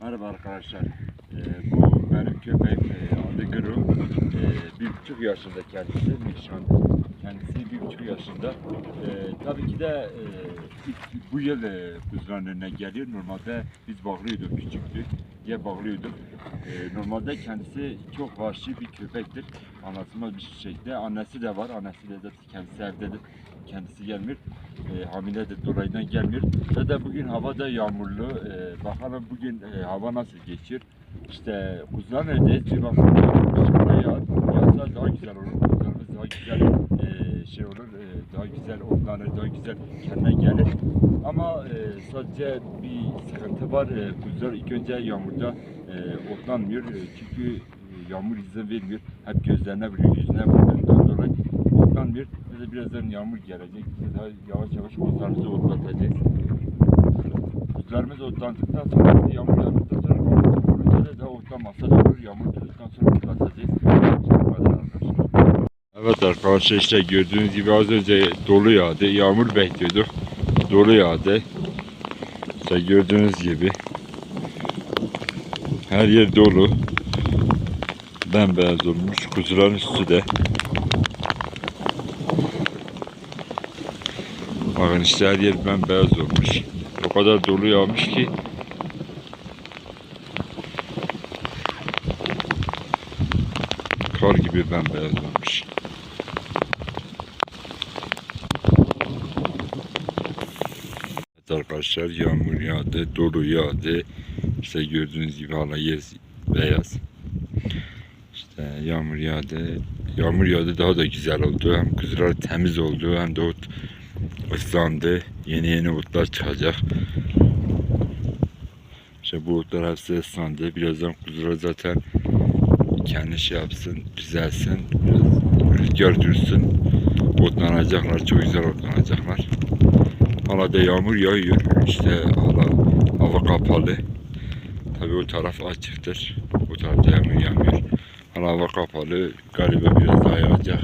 Merhaba arkadaşlar. Ee, bu benim köpeğim e, adı Guru. Ee, bir buçuk yaşında kendisi. Mişan. Kendisi bir buçuk yaşında. Ee, tabii ki de e, bu yıl e, kuzuların önüne geliyor. Normalde biz bağlıyorduk küçüktü diye bağlıyorduk. Ee, normalde kendisi çok vahşi bir köpektir. Anlatılmaz bir şekilde. Annesi de var. Annesi de zaten kendisi evdedir. Kendisi gelmiyor. E, hamiledir dolayından gelmiyor. Ve de bugün hava da yağmurlu. E, bakalım bugün e, hava nasıl geçir. İşte kuzular neredeyiz? Bir bakalım yağmur. Yağsa daha güzel olur. Kuzularımız daha güzel e, şey olur. e, daha güzel otlanır, daha güzel kendine gelir. Ama e, sadece bir sıkıntı var. E, kuzular ilk önce yağmurda e, otlanmıyor. E, çünkü e, yağmur izin vermiyor. Hep gözlerine vuruyor, yüzüne vuruyor. dolayı otlanmıyor. De birazdan yağmur gelecek. Daha yavaş yavaş kuzularımızı otlatacağız. Kuzularımız otlandıktan sonra yağmur yağdıktan sonra olunca da daha otlanmasa da olur. Yağmur durduktan sonra otlatacağız. İşte bu kadar arkadaşlar. Evet arkadaşlar işte gördüğünüz gibi az önce dolu yağdı. Yağmur bekliyorduk. Dolu yağdı. İşte gördüğünüz gibi. Her yer dolu. Bembeyaz olmuş. Kuzuların üstü de. Bakın işte her yer bembeyaz olmuş. O kadar dolu yağmış ki. Kar gibi bembeyaz olmuş. Evet arkadaşlar yağmur yağdı, dolu yağdı. İşte gördüğünüz gibi hala yer beyaz. İşte yağmur yağdı. Yağmur yağdı daha da güzel oldu. Hem kuzular temiz oldu hem de ot ıslandı. Yeni yeni otlar çıkacak. İşte bu otlar hepsi ıslandı. Birazdan kuzular zaten kendi şey yapsın, düzelsin. Biraz rüzgar dursun. Otlanacaklar. Çok güzel otlanacaklar. Da yağmur yağıyor. İşte hala hava kapalı. Tabii o taraf açıktır. Bu tarafta yağmur yağmıyor. Hala hava kapalı. Galiba biraz daha yağacak.